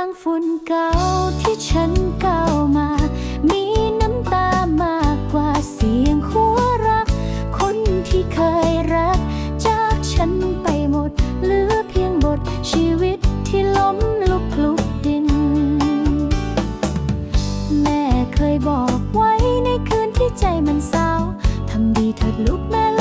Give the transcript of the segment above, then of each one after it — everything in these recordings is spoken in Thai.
างฝุ่นเก่าที่ฉันก้าวมา มีน้ำตามากกว่าเสียงหัวรัก คนที่เคยรัก จากฉันไปหมด เหลือเพียงบทชีวิตที่ล้มลุกคลุกดิน แม่เคยบอกไว้ในคืนที่ใจมันเศร้าทำดีเถิดลูกแม่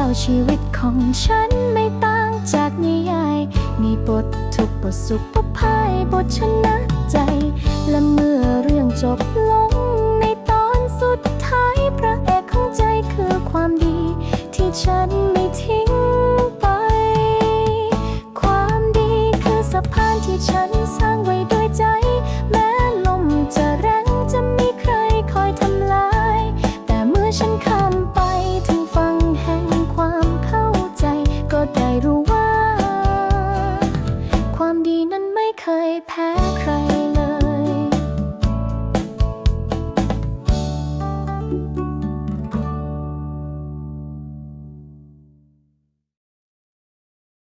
เล่าชีวิตของฉันไม่ต่างจากนิยาย มีบททุกบทสุขบทพายบทชนะใจ และเมื่อเรื่องจบลง หาใคร